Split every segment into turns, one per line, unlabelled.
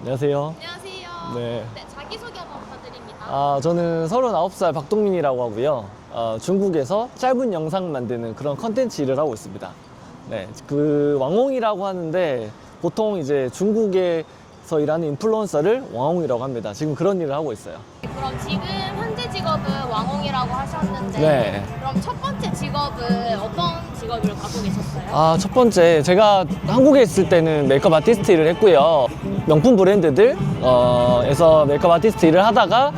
안녕하세요.
안녕하세요.
네.
네, 자기소개 한번 부탁드립니다.
아, 저는 39살 박동민이라고 하고요. 어, 중국에서 짧은 영상 만드는 그런 컨텐츠 일을 하고 있습니다. 네, 그 왕홍이라고 하는데 보통 이제 중국에서 일하는 인플루언서를 왕홍이라고 합니다. 지금 그런 일을 하고 있어요.
그럼 지금 현재 직업은 왕홍이라고 하셨는데
네.
그럼 첫 번째 직업은 어떤 직업을 갖고 계셨어요?
아, 첫 번째 제가 한국에 있을 때는 메이크업 아티스트 일을 했고요. 명품 브랜드들 어, 에서 메이크업 아티스트 일을 하다가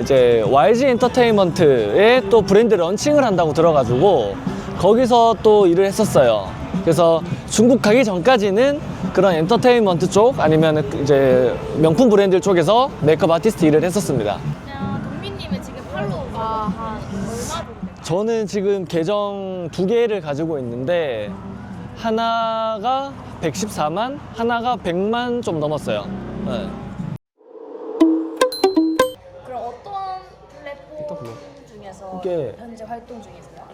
이제 YG 엔터테인먼트에 또 브랜드 런칭을 한다고 들어가지고 거기서 또 일을 했었어요. 그래서 중국 가기 전까지는 그런 엔터테인먼트 쪽 아니면 이제 명품 브랜드 쪽에서 메이크업 아티스트 일을 했었습니다. 저는 지금 계정 두 개를 가지고 있는데 하나가 114만, 하나가 100만 좀 넘었어요. 네.
그럼 어떤 플랫폼
뭐?
중에서
이게-
현재 활동 중이세요?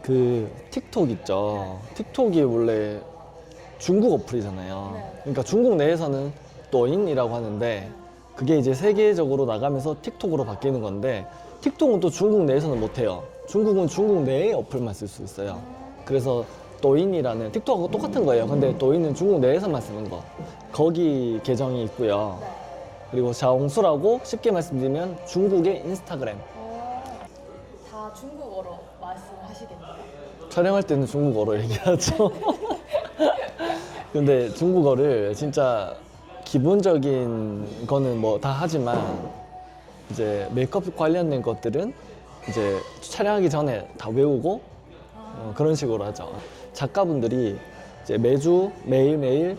그 틱톡 있죠. 틱톡이 원래 중국 어플이잖아요.
네.
그러니까 중국 내에서는 또인이라고 하는데 그게 이제 세계적으로 나가면서 틱톡으로 바뀌는 건데 틱톡은 또 중국 내에서는 못해요. 중국은 중국 내의 어플만 쓸 수 있어요. 그래서 또인이라는 틱톡하고 똑같은 거예요. 근데 또인은 중국 내에서만 쓰는 거. 거기 계정이 있고요.
네.
그리고 자홍수라고 쉽게 말씀드리면 중국의 인스타그램.
어, 다 중국어로 말씀하시겠네요.
촬영할 때는 중국어로 얘기하죠. 근데 중국어를 진짜 기본적인 거는 뭐 다 하지만 이제 메이크업 관련된 것들은 이제 촬영하기 전에 다 외우고 어, 그런 식으로 하죠. 작가분들이 이제 매주 매일매일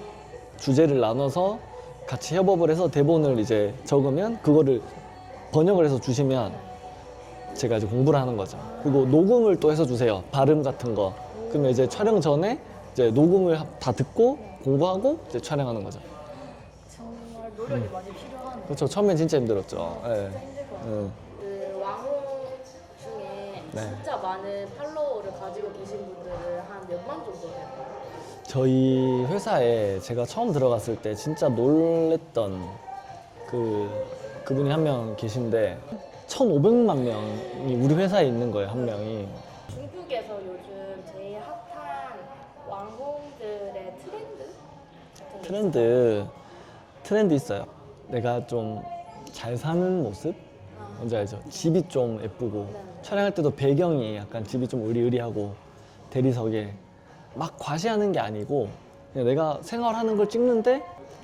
주제를 나눠서 같이 협업을 해서 대본을 이제 적으면 그거를 번역을 해서 주시면 제가 이제 공부를 하는 거죠. 그리고 녹음을 또 해서 주세요. 발음 같은 거. 그러면 이제 촬영 전에 이제 녹음을 하- 다 듣고 공부하고 이제 촬영하는 거죠.
정말 노력이 많이 필요하네요.
그렇죠. 처음엔 진짜 힘들었죠. 예.
힘들 것 같아요.
응. 네.
진짜 많은 팔로워를 가지고 계신 분들은 한 몇만 정도 돼요?
저희 회사에 제가 처음 들어갔을 때 진짜 놀랬던 그 그분이 한 명 계신데 1,500만 명이 우리 회사에 있는 거예요. 한 명이.
중국에서 요즘 제일 핫한 왕홍들의 트렌드? 같은 게
트렌드 트렌드 있어요. 내가 좀 잘 사는 모습
아.
뭔지 알죠? 집이 좀 예쁘고
네.
촬영할 때도 배경이 약간 집이 좀 의리의리하고 대리석에 막 과시하는 게 아니고 그냥 내가 생활하는 걸 찍는데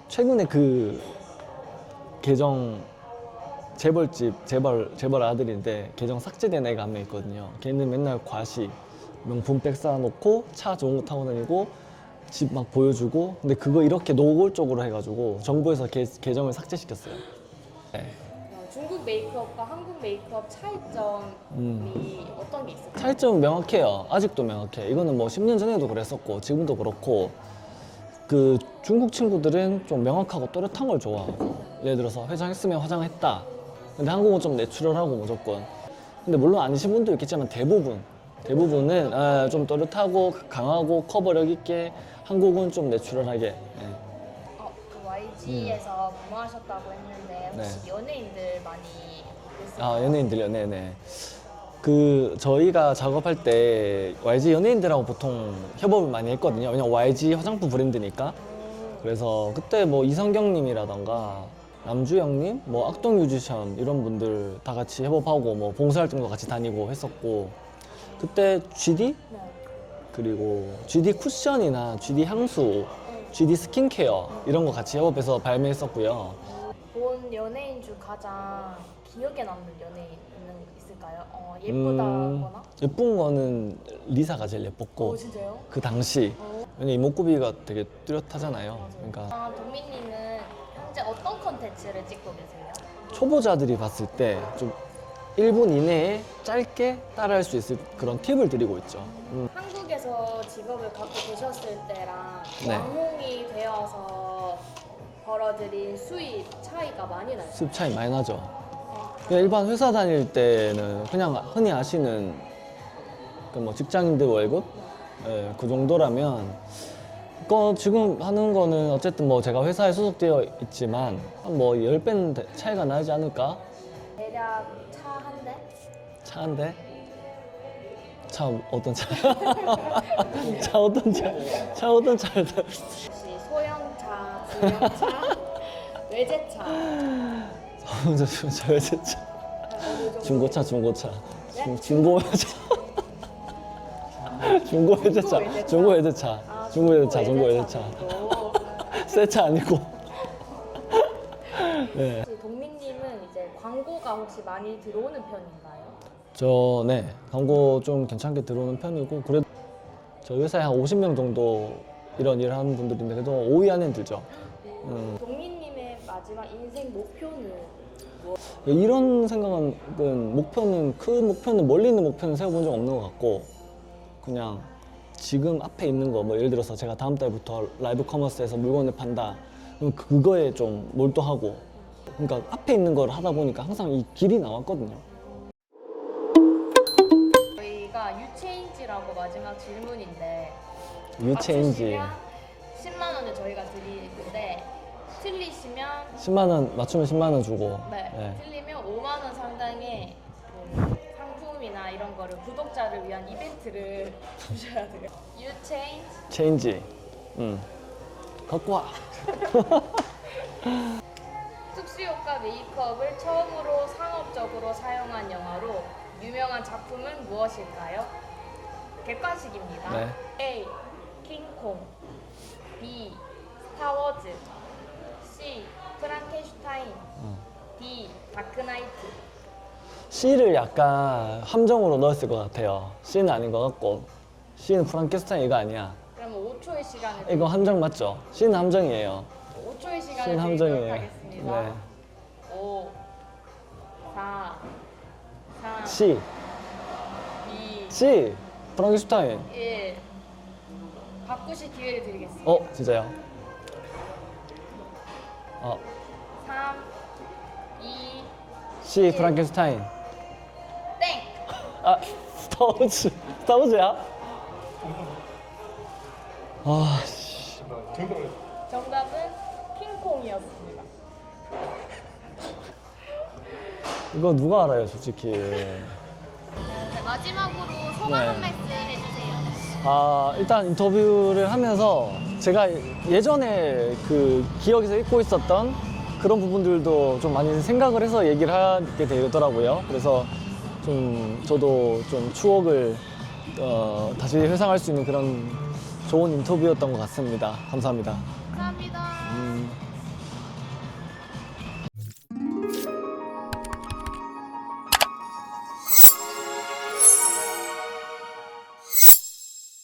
최근에 그 계정 재벌집 재벌 재벌 아들인데 계정 삭제된 애가 한 명 있거든요. 걔는 맨날 과시 명품백 쌓아놓고 차 좋은 거 타고 다니고 집 막 보여주고 근데 그거 이렇게 노골적으로 해가지고 정부에서 계, 계정을 삭제시켰어요. 네.
어, 중국 메이크업과 한국 메이크업 차이점이
음.
어떤 게 있을까요?
차이점은 명확해요. 아직도 명확해. 이거는 뭐 10년 전에도 그랬었고 지금도 그렇고 그 중국 친구들은 좀 명확하고 또렷한 걸 좋아하고 예를 들어서 화장했으면 화장했다. 근데 한국은 좀 내추럴하고 무조건. 근데 물론 아니신 분도 있겠지만 대부분 대부분은 아, 좀 또렷하고 강하고 커버력 있게 한국은 좀 내추럴하게. 예.
YG에서 근무하셨다고 했는데 혹시
네.
연예인들 많이 뵀어요?
아 연예인들요, 네네. 그 저희가 작업할 때 YG 연예인들하고 보통 협업을 많이 했거든요. 왜냐면 YG 화장품 브랜드니까. 그래서 그때 뭐 이성경님이라던가 남주영님, 뭐 악동 뮤지션 이런 분들 다 같이 협업하고 뭐 봉사활동도 같이 다니고 했었고 그때 GD
네.
그리고 GD 쿠션이나 GD 향수, GD 스킨케어 이런 거 같이 협업해서 발매했었고요.
본 연예인 중 가장 기억에 남는 연예인 있는 있을까요? 어, 예쁘다거나?
음, 예쁜 거는 리사가 제일 예뻤고
오 진짜요?
그 당시
어.
왜냐 이목구비가 되게 뚜렷하잖아요. 그러니까
아, 동민님은 현재 어떤 컨텐츠를 찍고 계세요?
초보자들이 봤을 때 좀 1분 이내에 짧게 따라할 수 있을 그런 팁을 드리고 있죠. 음,
한국에서 직업을 갖고 계셨을 때랑
네.
왕홍이 되어서 벌어들인 수입 차이가 많이 나요.
수입 차이 많이 나죠. 그냥 일반 회사 다닐 때는 그냥 흔히 아시는 그 뭐 직장인들 월급 예, 그 정도라면 거 지금 하는 거는 어쨌든 뭐 제가 회사에 소속되어 있지만 한 뭐 10배는 대- 차이가 나지 않을까?
대략 차 한 대?
차 한 대? 차 어떤 차? 차 어떤 차? 차 어떤 차를 타?
혹시 소형차, 중형차, 외제차
저, 저, 저 외제차.
어느 정도?
중고차, 중고차.
네?
중, 중고 외제차. 중고 외제차. 중고 외제차.
아,
중고 외제차, 중고
외제차
외제차.
정도.
새차 아니고. 네.
광고가 혹시 많이 들어오는 편인가요?
저, 네. 광고 좀 괜찮게 들어오는 편이고, 그래도 저희 회사에 한 50명 정도 이런 일을 하는 분들인데, 그래도 5위 안에 들죠. 음.
동민님의 마지막 인생 목표는 뭐?
이런 생각은 목표는 큰 목표는 멀리 있는 목표는 세워본 적 없는 것 같고 그냥 지금 앞에 있는 거 뭐 예를 들어서 제가 다음 달부터 라이브 커머스에서 물건을 판다 그럼 그거에 좀 몰두하고 그러니까 앞에 있는 걸 하다 보니까 항상 이 길이 나왔거든요
저희가 유체인지라고 마지막 질문인데
유체인지
맞추시면 10만 원을 저희가 드리는데 틀리시면
10만 원 맞추면 10만 원 주고
네,
네.
틀리면 5만 원 상당의 그 상품이나 이런 거를 구독자를 위한 이벤트를 주셔야 돼요. 유체인지
체인지 음. 갖고 와
특수효과 메이크업을 처음으로 상업적으로 사용한 영화로 유명한 작품은 무엇일까요? 객관식입니다.
네.
A. 킹콩 B. 스타워즈 C. 프랑켄슈타인
어.
D. 다크나이트
C를 약간 함정으로 넣었을 것 같아요 C는 아닌 것 같고 C는 프랑켄스타인 이거 아니야
그러면 5초의 시간을
이거 함정 맞죠? C는 함정이에요.
5초의 시간을
C는
드리도록
함정이에요.
하겠습니다.
네.
5 4 3
C,
2
C, 프랑켄슈타인.
1 바꾸실 기회를 드리겠습니다.
어, 진짜요? 어,
3 2
C, 프랑켄슈타인.
땡!
아, 스타워즈, 스타워즈야? 아, 씨.
정답은 킹콩이었습니다.
이거 누가 알아요, 솔직히.
네, 마지막으로 소감
네.
한 말씀 해주세요.
아, 일단 인터뷰를 하면서 제가 예전에 그 기억에서 잊고 있었던 그런 부분들도 좀 많이 생각을 해서 얘기를 하게 되더라고요. 그래서 좀 저도 좀 추억을 어, 다시 회상할 수 있는 그런 좋은 인터뷰였던 것 같습니다. 감사합니다.
감사합니다.
음.